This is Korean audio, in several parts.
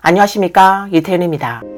안녕하십니까 이태현입니다.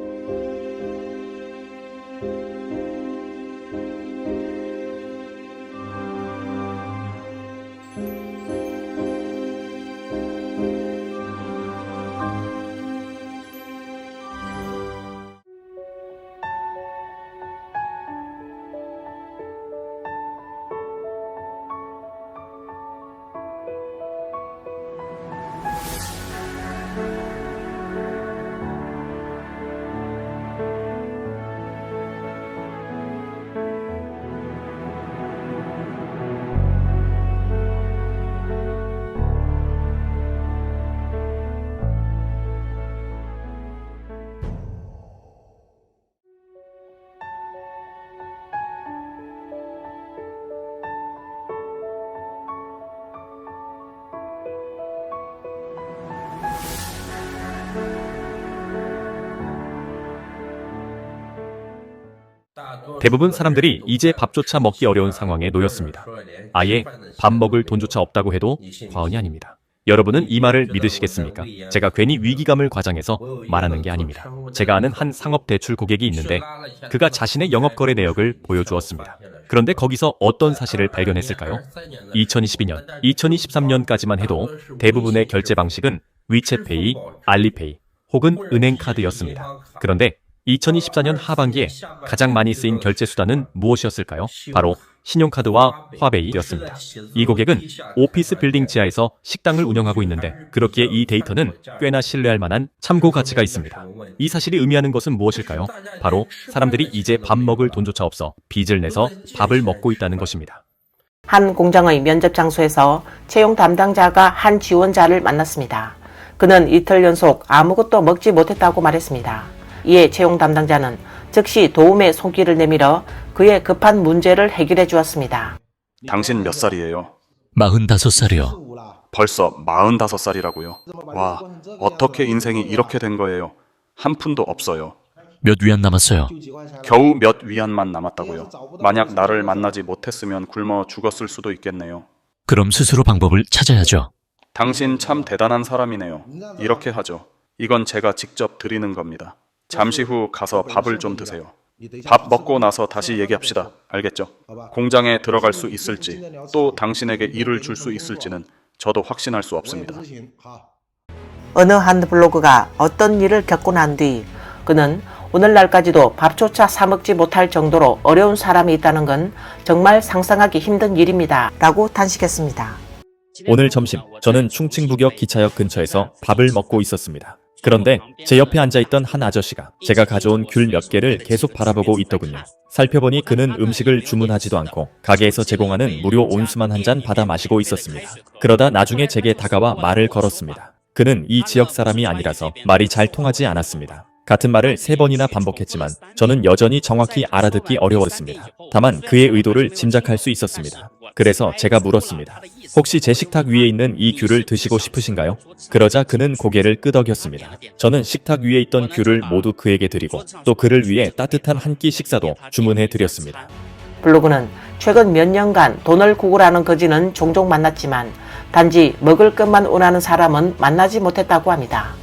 대부분 사람들이 이제 밥조차 먹기 어려운 상황에 놓였습니다. 아예 밥 먹을 돈조차 없다고 해도 과언이 아닙니다. 여러분은 이 말을 믿으시겠습니까? 제가 괜히 위기감을 과장해서 말하는 게 아닙니다. 제가 아는 한 상업 대출 고객이 있는데 그가 자신의 영업 거래 내역을 보여주었습니다. 그런데 거기서 어떤 사실을 발견했을까요? 2022년, 2023년까지만 해도 대부분의 결제 방식은 위챗페이, 알리페이 혹은 은행 카드였습니다. 그런데 2024년 하반기에 가장 많이 쓰인 결제 수단은 무엇이었을까요? 바로 신용카드와 화베이였습니다. 이 고객은 오피스 빌딩 지하에서 식당을 운영하고 있는데 그렇기에 이 데이터는 꽤나 신뢰할 만한 참고 가치가 있습니다. 이 사실이 의미하는 것은 무엇일까요? 바로 사람들이 이제 밥 먹을 돈조차 없어 빚을 내서 밥을 먹고 있다는 것입니다. 한 공장의 면접 장소에서 채용 담당자가 한 지원자를 만났습니다. 그는 이틀 연속 아무것도 먹지 못했다고 말했습니다. 이에 채용 담당자는 즉시 도움의 손길을 내밀어 그의 급한 문제를 해결해 주었습니다. 당신 몇 살이에요? 45살이요. 벌써 45살이라고요. 와, 어떻게 인생이 이렇게 된 거예요? 한 푼도 없어요. 몇 위안 남았어요. 겨우 몇 위안만 남았다고요. 만약 나를 만나지 못했으면 굶어 죽었을 수도 있겠네요. 그럼 스스로 방법을 찾아야죠. 당신 참 대단한 사람이네요. 이렇게 하죠. 이건 제가 직접 드리는 겁니다. 잠시 후 가서 밥을 좀 드세요. 밥 먹고 나서 다시 얘기합시다. 알겠죠? 공장에 들어갈 수 있을지, 또 당신에게 일을 줄 수 있을지는 저도 확신할 수 없습니다. 어느 한 블로그가 어떤 일을 겪고 난 뒤 그는 오늘날까지도 밥조차 사먹지 못할 정도로 어려운 사람이 있다는 건 정말 상상하기 힘든 일입니다. 라고 탄식했습니다. 오늘 점심 저는 충칭부역 기차역 근처에서 밥을 먹고 있었습니다. 그런데 제 옆에 앉아있던 한 아저씨가 제가 가져온 귤 몇 개를 계속 바라보고 있더군요. 살펴보니 그는 음식을 주문하지도 않고 가게에서 제공하는 무료 온수만 한 잔 받아 마시고 있었습니다. 그러다 나중에 제게 다가와 말을 걸었습니다. 그는 이 지역 사람이 아니라서 말이 잘 통하지 않았습니다. 같은 말을 세 번이나 반복했지만 저는 여전히 정확히 알아듣기 어려웠습니다. 다만 그의 의도를 짐작할 수 있었습니다. 그래서 제가 물었습니다. 혹시 제 식탁 위에 있는 이 귤을 드시고 싶으신가요? 그러자 그는 고개를 끄덕였습니다. 저는 식탁 위에 있던 귤을 모두 그에게 드리고 또 그를 위해 따뜻한 한 끼 식사도 주문해 드렸습니다. 블로그는 최근 몇 년간 돈을 구걸하는 거지는 종종 만났지만 단지 먹을 것만 원하는 사람은 만나지 못했다고 합니다.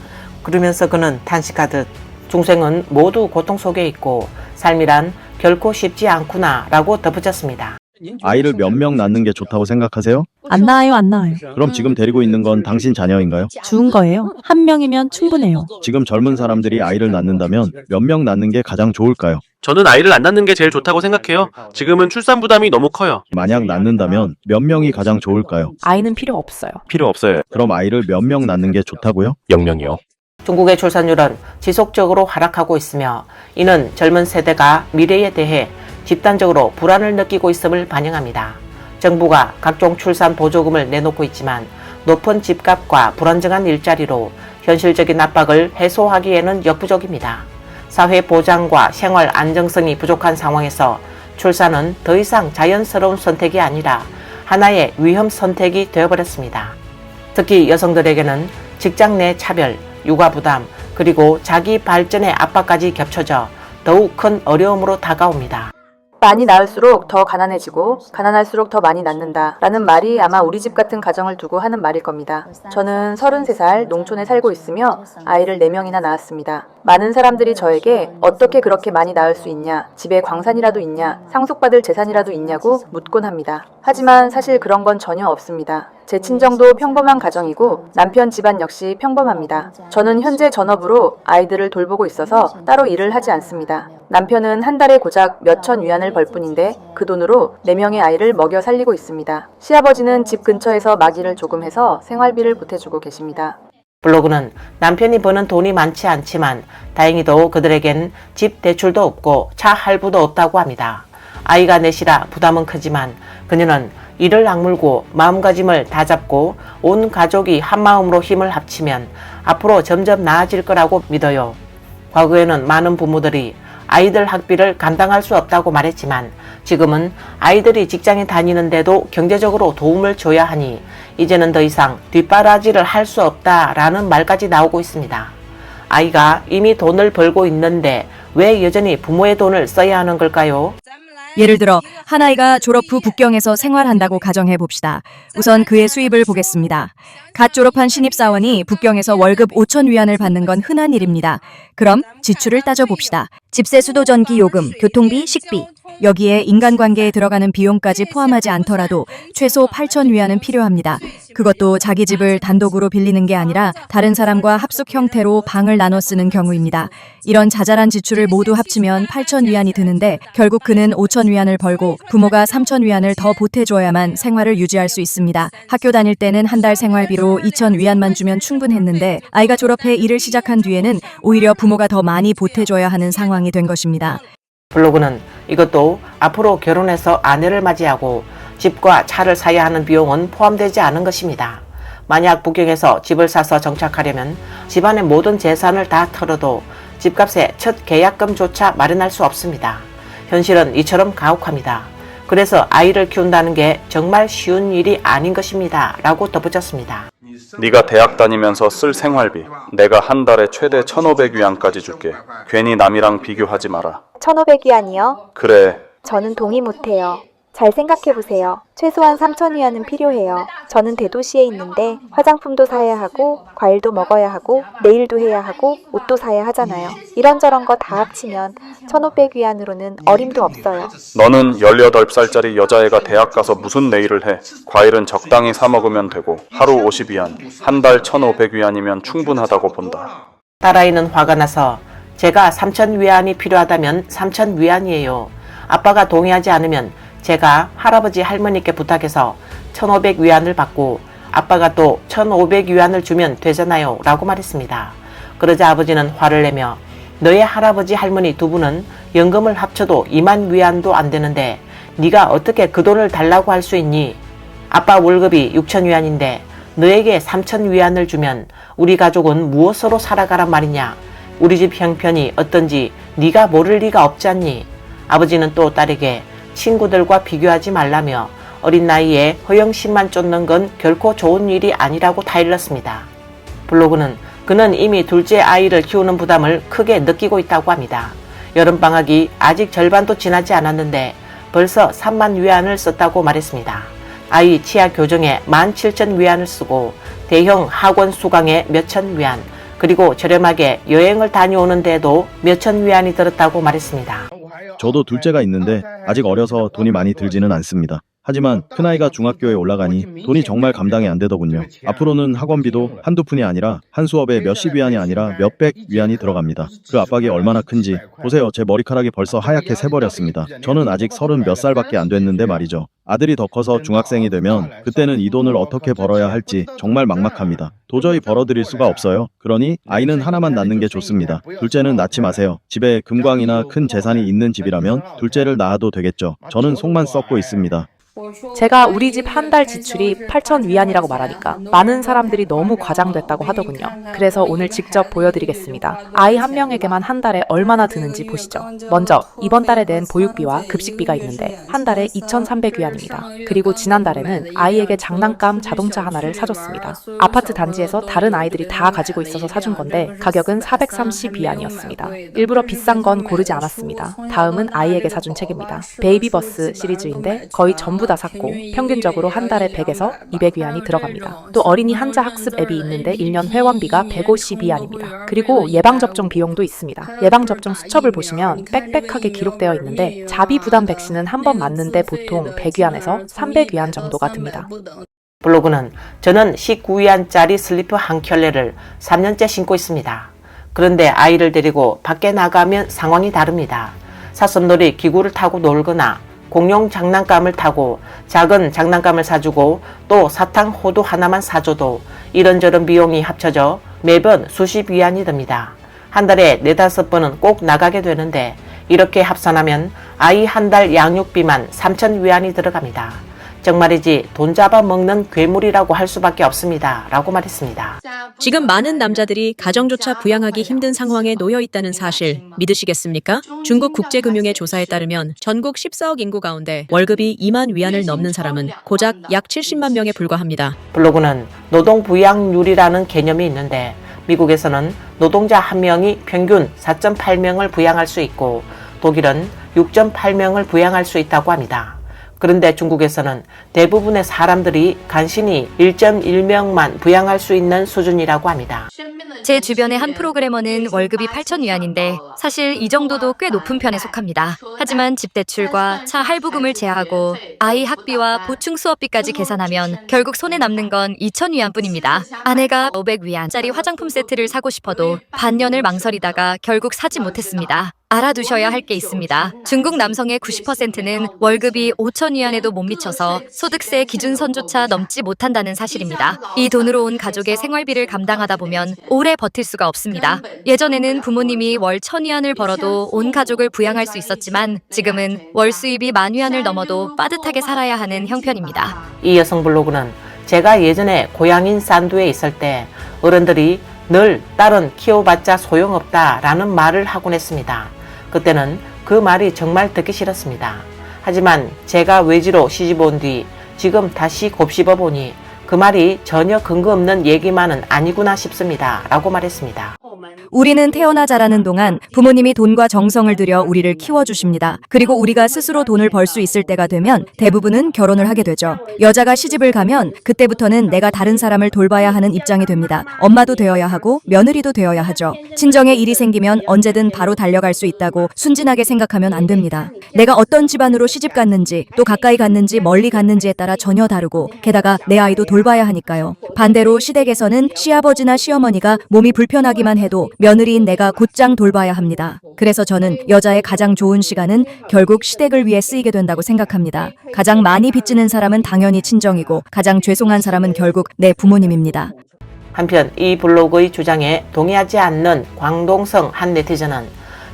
그러면서 그는 탄식하듯 중생은 모두 고통 속에 있고 삶이란 결코 쉽지 않구나 라고 덧붙였습니다. 아이를 몇 명 낳는 게 좋다고 생각하세요? 안 나와요, 안 나와요. 그럼 지금 데리고 있는 건 당신 자녀인가요? 죽은 거예요. 한 명이면 충분해요. 지금 젊은 사람들이 아이를 낳는다면 몇 명 낳는 게 가장 좋을까요? 저는 아이를 안 낳는 게 제일 좋다고 생각해요. 지금은 출산 부담이 너무 커요. 만약 낳는다면 몇 명이 가장 좋을까요? 아이는 필요 없어요. 필요 없어요. 그럼 아이를 몇 명 낳는 게 좋다고요? 영명이요. 중국의 출산율은 지속적으로 하락하고 있으며 이는 젊은 세대가 미래에 대해 집단적으로 불안을 느끼고 있음을 반영합니다. 정부가 각종 출산 보조금을 내놓고 있지만 높은 집값과 불안정한 일자리로 현실적인 압박을 해소하기에는 역부족입니다. 사회 보장과 생활 안정성이 부족한 상황에서 출산은 더 이상 자연스러운 선택이 아니라 하나의 위험 선택이 되어버렸습니다. 특히 여성들에게는 직장 내 차별, 육아 부담, 그리고 자기 발전의 압박까지 겹쳐져 더욱 큰 어려움으로 다가옵니다. 많이 낳을수록 더 가난해지고 가난할수록 더 많이 낳는다. 라는 말이 아마 우리 집 같은 가정을 두고 하는 말일 겁니다. 저는 33살 농촌에 살고 있으며 아이를 4명이나 낳았습니다. 많은 사람들이 저에게 어떻게 그렇게 많이 낳을 수 있냐, 집에 광산이라도 있냐, 상속받을 재산이라도 있냐고 묻곤 합니다. 하지만 사실 그런 건 전혀 없습니다. 제 친정도 평범한 가정이고 남편 집안 역시 평범합니다. 저는 현재 전업으로 아이들을 돌보고 있어서 따로 일을 하지 않습니다. 남편은 한 달에 고작 몇천 위안을 벌 뿐인데 그 돈으로 4명의 아이를 먹여 살리고 있습니다. 시아버지는 집 근처에서 마기를 조금 해서 생활비를 보태주고 계십니다. 블로그는 남편이 버는 돈이 많지 않지만 다행히도 그들에겐 집 대출도 없고 차 할부도 없다고 합니다. 아이가 넷이라 부담은 크지만 그녀는 이를 악물고 마음가짐을 다잡고 온 가족이 한마음으로 힘을 합치면 앞으로 점점 나아질 거라고 믿어요. 과거에는 많은 부모들이 아이들 학비를 감당할 수 없다고 말했지만 지금은 아이들이 직장에 다니는데도 경제적으로 도움을 줘야 하니 이제는 더 이상 뒷바라지를 할 수 없다라는 말까지 나오고 있습니다. 아이가 이미 돈을 벌고 있는데 왜 여전히 부모의 돈을 써야 하는 걸까요? 예를 들어 한 아이가 졸업 후 북경에서 생활한다고 가정해 봅시다. 우선 그의 수입을 보겠습니다. 갓 졸업한 신입사원이 북경에서 월급 5천 위안을 받는 건 흔한 일입니다. 그럼 지출을 따져 봅시다. 집세, 수도, 전기, 요금, 교통비, 식비. 여기에 인간관계에 들어가는 비용까지 포함하지 않더라도 최소 8천 위안은 필요합니다. 그것도 자기 집을 단독으로 빌리는 게 아니라 다른 사람과 합숙 형태로 방을 나눠 쓰는 경우입니다. 이런 자잘한 지출을 모두 합치면 8천 위안이 드는데 결국 그는 5천 위안을 벌고 부모가 3천 위안을 더 보태줘야만 생활을 유지할 수 있습니다. 학교 다닐 때는 한 달 생활비로 2천 위안만 주면 충분했는데 아이가 졸업해 일을 시작한 뒤에는 오히려 부모가 더 많이 보태줘야 하는 상황이 된 것입니다. 블로그는 이것도 앞으로 결혼해서 아내를 맞이하고 집과 차를 사야 하는 비용은 포함되지 않은 것입니다. 만약 북경에서 집을 사서 정착하려면 집안의 모든 재산을 다 털어도 집값의 첫 계약금조차 마련할 수 없습니다. 현실은 이처럼 가혹합니다. 그래서 아이를 키운다는 게 정말 쉬운 일이 아닌 것입니다. 라고 덧붙였습니다. 네가 대학 다니면서 쓸 생활비 내가 한 달에 최대 1,500위안까지 줄게. 괜히 남이랑 비교하지 마라. 1,500위안이요? 그래. 저는 동의 못해요. 잘 생각해보세요. 최소한 3,000위안은 필요해요. 저는 대도시에 있는데 화장품도 사야 하고, 과일도 먹어야 하고, 내일도 해야 하고, 옷도 사야 하잖아요. 이런저런 거 다 합치면 1,500위안으로는 어림도 없어요. 너는 18살짜리 여자애가 대학 가서 무슨 내일을 해. 과일은 적당히 사 먹으면 되고 하루 50위안, 한 달 1,500위안이면 충분하다고 본다. 딸아이는 화가 나서 제가 3천 위안이 필요하다면 3천 위안이에요. 아빠가 동의하지 않으면 제가 할아버지 할머니께 부탁해서 1,500 위안을 받고 아빠가 또 1,500 위안을 주면 되잖아요. 라고 말했습니다. 그러자 아버지는 화를 내며 너의 할아버지 할머니 두 분은 연금을 합쳐도 2만 위안도 안 되는데 네가 어떻게 그 돈을 달라고 할 수 있니? 아빠 월급이 6천 위안인데 너에게 3천 위안을 주면 우리 가족은 무엇으로 살아가란 말이냐? 우리 집 형편이 어떤지 네가 모를 리가 없지 않니? 아버지는 또 딸에게 친구들과 비교하지 말라며 어린 나이에 허영심만 쫓는 건 결코 좋은 일이 아니라고 타일렀습니다. 블로그는 그는 이미 둘째 아이를 키우는 부담을 크게 느끼고 있다고 합니다. 여름방학이 아직 절반도 지나지 않았는데 벌써 3만 위안을 썼다고 말했습니다. 아이 치아 교정에 17,000 위안을 쓰고 대형 학원 수강에 몇천 위안, 그리고 저렴하게 여행을 다녀오는 데에도 몇천 위안이 들었다고 말했습니다. 저도 둘째가 있는데 아직 어려서 돈이 많이 들지는 않습니다. 하지만 큰아이가 중학교에 올라가니 돈이 정말 감당이 안 되더군요. 앞으로는 학원비도 한두 푼이 아니라 한 수업에 몇십 위안이 아니라 몇백 위안이 들어갑니다. 그 압박이 얼마나 큰지 보세요. 제 머리카락이 벌써 하얗게 새버렸습니다. 저는 아직 서른 몇 살밖에 안 됐는데 말이죠. 아들이 더 커서 중학생이 되면 그때는 이 돈을 어떻게 벌어야 할지 정말 막막합니다. 도저히 벌어들일 수가 없어요. 그러니 아이는 하나만 낳는 게 좋습니다. 둘째는 낳지 마세요. 집에 금광이나 큰 재산이 있는 집이라면 둘째를 낳아도 되겠죠. 저는 속만 썩고 있습니다. 제가 우리 집 한 달 지출이 8천 위안이라고 말하니까 많은 사람들이 너무 과장됐다고 하더군요. 그래서 오늘 직접 보여드리겠습니다. 아이 한 명에게만 한 달에 얼마나 드는지 보시죠. 먼저 이번 달에 낸 보육비와 급식비가 있는데 한 달에 2,300 위안입니다. 그리고 지난 달에는 아이에게 장난감 자동차 하나를 사줬습니다. 아파트 단지에서 다른 아이들이 다 가지고 있어서 사준 건데 가격은 430 위안이었습니다. 일부러 비싼 건 고르지 않았습니다. 다음은 아이에게 사준 책입니다. 베이비버스 시리즈인데 거의 전부 다 샀고 평균적으로 한 달에 100에서 200위안이 들어갑니다. 또 어린이 한자 학습 앱이 있는데 1년 회원비가 150위안입니다. 그리고 예방접종 비용도 있습니다. 예방접종 수첩을 보시면 빽빽하게 기록되어 있는데 자비 부담 백신은 한 번 맞는데 보통 100위안에서 300위안 정도가 듭니다. 블로그는 저는 19위안짜리 슬리퍼 한 켤레를 3년째 신고 있습니다. 그런데 아이를 데리고 밖에 나가면 상황이 다릅니다. 사슴놀이 기구를 타고 놀거나 공룡 장난감을 타고 작은 장난감을 사주고 또 사탕 호두 하나만 사줘도 이런저런 비용이 합쳐져 매번 수십 위안이 듭니다. 한 달에 네다섯 번은 꼭 나가게 되는데 이렇게 합산하면 아이 한 달 양육비만 3천 위안이 들어갑니다. 정말이지 돈 잡아먹는 괴물이라고 할 수밖에 없습니다. 라고 말했습니다. 지금 많은 남자들이 가정조차 부양하기 힘든 상황에 놓여 있다는 사실 믿으시겠습니까? 중국 국제금융의 조사에 따르면 전국 14억 인구 가운데 월급이 2만 위안을 넘는 사람은 고작 약 70만 명에 불과합니다. 블로그는 노동 부양률이라는 개념이 있는데 미국에서는 노동자 한 명이 평균 4.8명을 부양할 수 있고 독일은 6.8명을 부양할 수 있다고 합니다. 그런데 중국에서는 대부분의 사람들이 간신히 1.1명만 부양할 수 있는 수준이라고 합니다. 제 주변의 한 프로그래머는 월급이 8천 위안인데 사실 이 정도도 꽤 높은 편에 속합니다. 하지만 집 대출과 차 할부금을 제하고 아이 학비와 보충 수업비까지 계산하면 결국 손에 남는 건 2천 위안뿐입니다. 아내가 500 위안짜리 화장품 세트를 사고 싶어도 반년을 망설이다가 결국 사지 못했습니다. 알아두셔야 할 게 있습니다. 중국 남성의 90%는 월급이 5천 위안에도 못 미쳐서 소득세 기준선조차 넘지 못한다는 사실입니다. 이 돈으로 온 가족의 생활비를 감당하다 보면 오래 버틸 수가 없습니다. 예전에는 부모님이 월 1000위안을 벌어도 온 가족을 부양할 수 있었지만 지금은 월 수입이 만 위안을 넘어도 빠듯하게 살아야 하는 형편입니다. 이 여성 블로그는 제가 예전에 고향인 산두에 있을 때 어른들이 늘 딸은 키워봤자 소용없다라는 말을 하곤 했습니다. 그때는 그 말이 정말 듣기 싫었습니다. 하지만 제가 외지로 시집 온 뒤 지금 다시 곱씹어 보니 그 말이 전혀 근거 없는 얘기만은 아니구나 싶습니다. 라고 말했습니다. 우리는 태어나 자라는 동안 부모님이 돈과 정성을 들여 우리를 키워주십니다. 그리고 우리가 스스로 돈을 벌 수 있을 때가 되면 대부분은 결혼을 하게 되죠. 여자가 시집을 가면 그때부터는 내가 다른 사람을 돌봐야 하는 입장이 됩니다. 엄마도 되어야 하고 며느리도 되어야 하죠. 친정에 일이 생기면 언제든 바로 달려갈 수 있다고 순진하게 생각하면 안 됩니다. 내가 어떤 집안으로 시집 갔는지 또 가까이 갔는지 멀리 갔는지에 따라 전혀 다르고 게다가 내 아이도 돌봐야 하니까요. 반대로 시댁에서는 시아버지나 시어머니가 몸이 불편하기만 해도 며느리인 내가 곧장 돌봐야 합니다. 그래서 저는 여자의 가장 좋은 시간은 결국 시댁을 위해 쓰이게 된다고 생각합니다. 가장 많이 빚지는 사람은 당연히 친정이고 가장 죄송한 사람은 결국 내 부모님입니다. 한편 이 블로그의 주장에 동의하지 않는 광동성 한 네티즌은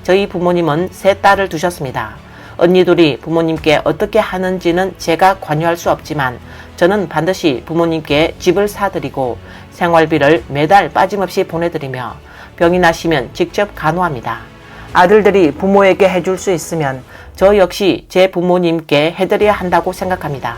저희 부모님은 세 딸을 두셨습니다. 언니들이 부모님께 어떻게 하는지는 제가 관여할 수 없지만 저는 반드시 부모님께 집을 사드리고 생활비를 매달 빠짐없이 보내드리며 병이 나시면 직접 간호합니다. 아들들이 부모에게 해줄 수 있으면 저 역시 제 부모님께 해드려야 한다고 생각합니다.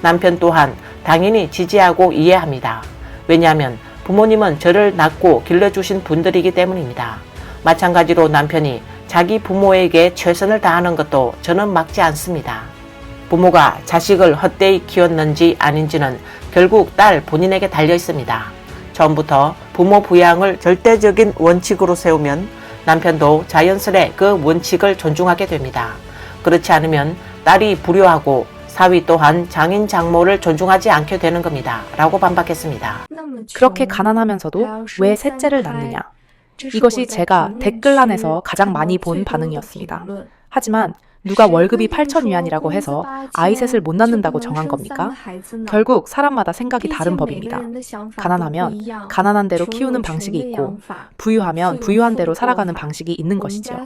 남편 또한 당연히 지지하고 이해합니다. 왜냐하면 부모님은 저를 낳고 길러주신 분들이기 때문입니다. 마찬가지로 남편이 자기 부모에게 최선을 다하는 것도 저는 막지 않습니다. 부모가 자식을 헛되이 키웠는지 아닌지는 결국 딸 본인에게 달려 있습니다. 처음부터 부모 부양을 절대적인 원칙으로 세우면 남편도 자연스레 그 원칙을 존중하게 됩니다. 그렇지 않으면 딸이 불효하고 사위 또한 장인 장모를 존중하지 않게 되는 겁니다. 라고 반박했습니다. 그렇게 가난하면서도 왜 셋째를 낳느냐? 이것이 제가 댓글란에서 가장 많이 본 반응이었습니다. 하지만 누가 월급이 8천 위안이라고 해서 아이 셋을 못 낳는다고 정한 겁니까? 결국 사람마다 생각이 다른 법입니다. 가난하면 가난한 대로 키우는 방식이 있고 부유하면 부유한 대로 살아가는 방식이 있는 것이죠.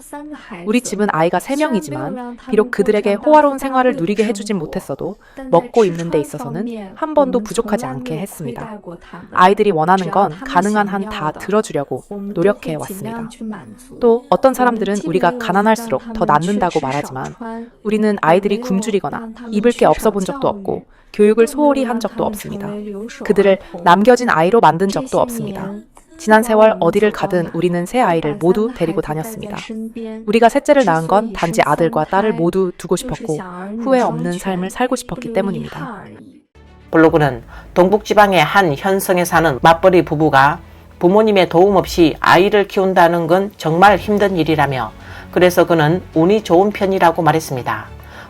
우리 집은 아이가 3명이지만 비록 그들에게 호화로운 생활을 누리게 해주진 못했어도 먹고 입는 데 있어서는 한 번도 부족하지 않게 했습니다. 아이들이 원하는 건 가능한 한 다 들어주려고 노력해 왔습니다. 또 어떤 사람들은 우리가 가난할수록 더 낳는다고 말하지만 우리는 아이들이 굶주리거나 입을 게 없어 본 적도 없고 교육을 소홀히 한 적도 없습니다. 그들을 남겨진 아이로 만든 적도 없습니다. 지난 세월 어디를 가든 우리는 새 아이를 모두 데리고 다녔습니다. 우리가 셋째를 낳은 건 단지 아들과 딸을 모두 두고 싶었고 후회 없는 삶을 살고 싶었기 때문입니다. 블로그는 동북지방의 한 현성에 사는 맞벌이 부부가 부모님의 도움 없이 아이를 키운다는 건 정말 힘든 일이라며 그래서 그는 운이 좋은 편이라고 말했습니다.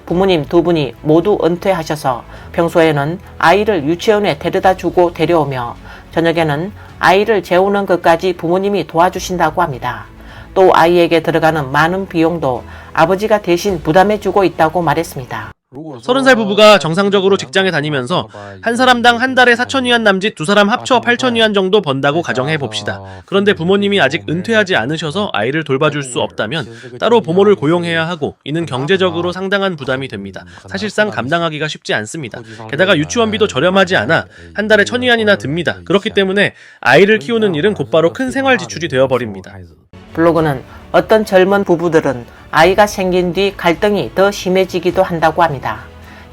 부모님 두 분이 모두 은퇴하셔서 평소에는 아이를 유치원에 데려다 주고 데려오며 저녁에는 아이를 재우는 것까지 부모님이 도와주신다고 합니다. 또 아이에게 들어가는 많은 비용도 아버지가 대신 부담해 주고 있다고 말했습니다. 서른 살 부부가 정상적으로 직장에 다니면서 한 사람당 한 달에 4천 위안 남짓 두 사람 합쳐 8천 위안 정도 번다고 가정해 봅시다. 그런데 부모님이 아직 은퇴하지 않으셔서 아이를 돌봐줄 수 없다면 따로 부모를 고용해야 하고 이는 경제적으로 상당한 부담이 됩니다. 사실상 감당하기가 쉽지 않습니다. 게다가 유치원비도 저렴하지 않아 한 달에 천 위안이나 듭니다. 그렇기 때문에 아이를 키우는 일은 곧바로 큰 생활 지출이 되어 버립니다. 블로그는 어떤 젊은 부부들은 아이가 생긴 뒤 갈등이 더 심해지기도 한다고 합니다.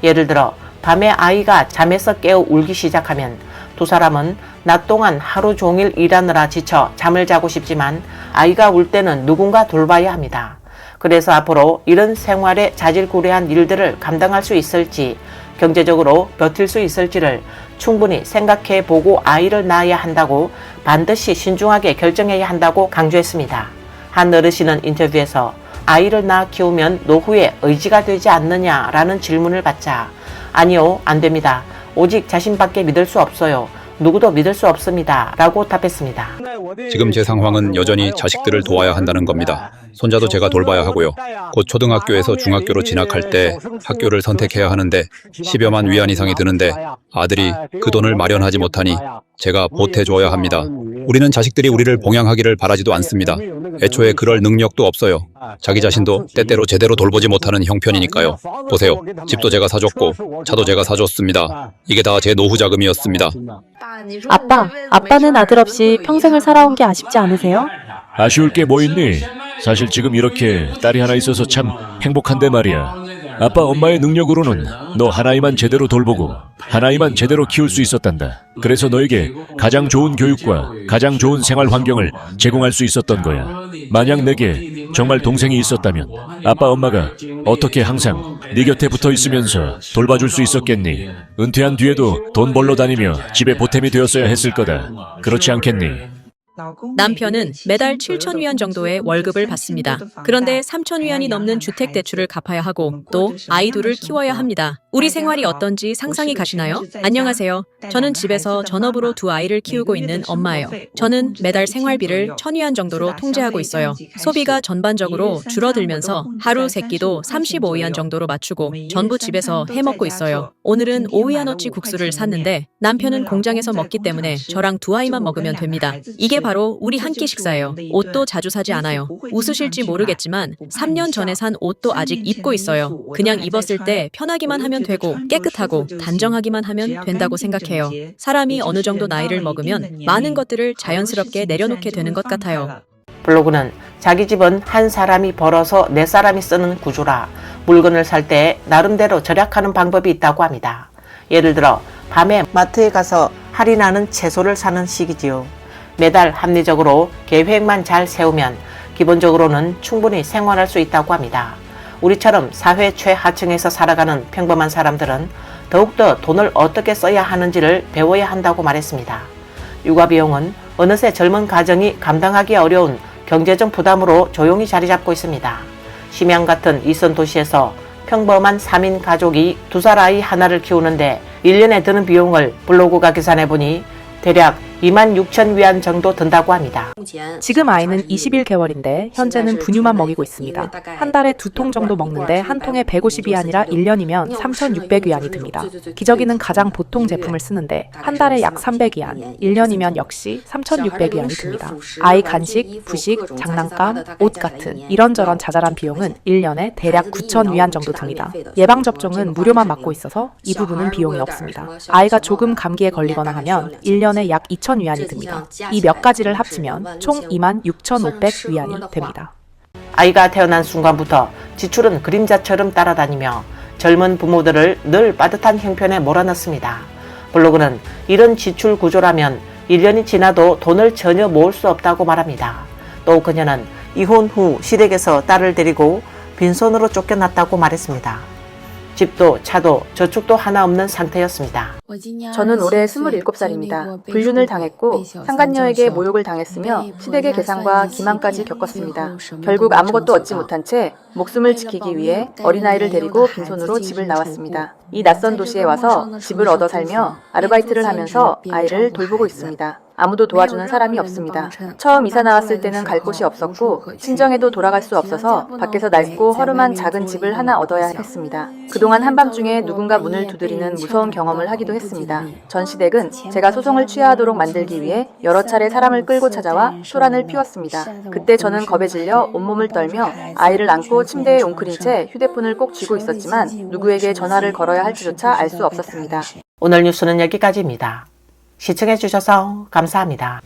예를 들어 밤에 아이가 잠에서 깨어 울기 시작하면 두 사람은 낮 동안 하루 종일 일하느라 지쳐 잠을 자고 싶지만 아이가 울 때는 누군가 돌봐야 합니다. 그래서 앞으로 이런 생활에 자질구레한 일들을 감당할 수 있을지 경제적으로 버틸 수 있을지를 충분히 생각해 보고 아이를 낳아야 한다고 반드시 신중하게 결정해야 한다고 강조했습니다. 한 어르신은 인터뷰에서 아이를 낳아 키우면 노후에 의지가 되지 않느냐라는 질문을 받자 아니요 안 됩니다. 오직 자신밖에 믿을 수 없어요. 누구도 믿을 수 없습니다. 라고 답했습니다. 지금 제 상황은 여전히 자식들을 도와야 한다는 겁니다. 손자도 제가 돌봐야 하고요. 곧 초등학교에서 중학교로 진학할 때 학교를 선택해야 하는데 10여만 위안 이상이 드는데 아들이 그 돈을 마련하지 못하니 제가 보태줘야 합니다. 우리는 자식들이 우리를 봉양하기를 바라지도 않습니다. 애초에 그럴 능력도 없어요. 자기 자신도 때때로 제대로 돌보지 못하는 형편이니까요. 보세요. 집도 제가 사줬고 차도 제가 사줬습니다. 이게 다 제 노후 자금이었습니다. 아빠, 아빠는 아들 없이 평생을 살아온 게 아쉽지 않으세요? 아쉬울 게 뭐 있니? 사실 지금 이렇게 딸이 하나 있어서 참 행복한데 말이야. 아빠 엄마의 능력으로는 너 하나이만 제대로 돌보고 하나이만 제대로 키울 수 있었단다. 그래서 너에게 가장 좋은 교육과 가장 좋은 생활 환경을 제공할 수 있었던 거야. 만약 내게 정말 동생이 있었다면 아빠 엄마가 어떻게 항상 네 곁에 붙어 있으면서 돌봐줄 수 있었겠니? 은퇴한 뒤에도 돈 벌러 다니며 집에 보탬이 되었어야 했을 거다. 그렇지 않겠니? 남편은 매달 7천 위안 정도의 월급을 받습니다. 그런데 3천 위안이 넘는 주택 대출을 갚아야 하고 또 아이 둘을 키워야 합니다. 우리 생활이 어떤지 상상이 가시나요? 안녕하세요. 저는 집에서 전업으로 두 아이를 키우고 있는 엄마예요. 저는 매달 생활비를 천 위안 정도로 통제하고 있어요. 소비가 전반적으로 줄어들면서 하루 세끼도 35위안 정도로 맞추고 전부 집에서 해 먹고 있어요. 오늘은 5위안어치 국수를 샀는데 남편은 공장에서 먹기 때문에 저랑 두 아이만 먹으면 됩니다. 이게 바로 우리 한 끼 식사예요. 옷도 자주 사지 않아요. 웃으실지 모르겠지만 3년 전에 산 옷도 아직 입고 있어요. 그냥 입었을 때 편하기만 하면 되고 깨끗하고 단정하기만 하면 된다고 생각해요. 사람이 어느 정도 나이를 먹으면 많은 것들을 자연스럽게 내려놓게 되는 것 같아요. 블로그는 자기 집은 한 사람이 벌어서 네 사람이 쓰는 구조라 물건을 살 때 나름대로 절약하는 방법이 있다고 합니다. 예를 들어 밤에 마트에 가서 할인하는 채소를 사는 식이지요. 매달 합리적으로 계획만 잘 세우면 기본적으로는 충분히 생활할 수 있다고 합니다. 우리처럼 사회 최하층에서 살아가는 평범한 사람들은 더욱더 돈을 어떻게 써야 하는지를 배워야 한다고 말했습니다. 육아 비용은 어느새 젊은 가정이 감당하기 어려운 경제적 부담으로 조용히 자리 잡고 있습니다. 심양 같은 이선 도시에서 평범한 3인 가족이 두 살 아이 하나를 키우는데 1년에 드는 비용을 블로그가 계산해 보니 대략 2만 6천 위안 정도 든다고 합니다. 지금 아이는 21개월인데 현재는 분유만 먹이고 있습니다. 한 달에 두 통 정도 먹는데 한 통에 150위안이라 1년이면 3,600위안이 듭니다. 기저귀는 가장 보통 제품을 쓰는데 한 달에 약 300위안, 1년이면 역시 3,600위안이 듭니다. 아이 간식, 부식, 장난감, 옷 같은 이런저런 자잘한 비용은 1년에 대략 9,000위안 정도 듭니다. 예방접종은 무료만 맞고 있어서 이 부분은 비용이 없습니다. 아이가 조금 감기에 걸리거나 하면 1년에 약 2,000위안이 듭니다. 이 몇 가지를 합치면 총 26,500 위안이 됩니다. 아이가 태어난 순간부터 지출은 그림자처럼 따라다니며 젊은 부모들을 늘 빠듯한 형편에 몰아넣습니다. 블로그는 이런 지출 구조라면 1년이 지나도 돈을 전혀 모을 수 없다고 말합니다. 또 그녀는 이혼 후 시댁에서 딸을 데리고 빈손으로 쫓겨났다고 말했습니다. 집도 차도 저축도 하나 없는 상태였습니다. 저는 올해 27살입니다. 불륜을 당했고 상간녀에게 모욕을 당했으며 시댁의 계산과 기만까지 겪었습니다. 결국 아무것도 얻지 못한 채 목숨을 지키기 위해 어린아이를 데리고 빈손으로 집을 나왔습니다. 이 낯선 도시에 와서 집을 얻어 살며 아르바이트를 하면서 아이를 돌보고 있습니다. 아무도 도와주는 사람이 없습니다. 처음 이사 나왔을 때는 갈 곳이 없었고 친정에도 돌아갈 수 없어서 밖에서 낡고 허름한 작은 집을 하나 얻어야 했습니다. 그동안 한밤중에 누군가 문을 두드리는 무서운 경험을 하기도 했습니다. 전 시댁은 제가 소송을 취하하도록 만들기 위해 여러 차례 사람을 끌고 찾아와 소란을 피웠습니다. 그때 저는 겁에 질려 온몸을 떨며 아이를 안고 침대에 웅크린 채 휴대폰을 꼭 쥐고 있었지만 누구에게 전화를 걸어야 할지조차 알 수 없었습니다. 오늘 뉴스는 여기까지입니다. 시청해주셔서 감사합니다.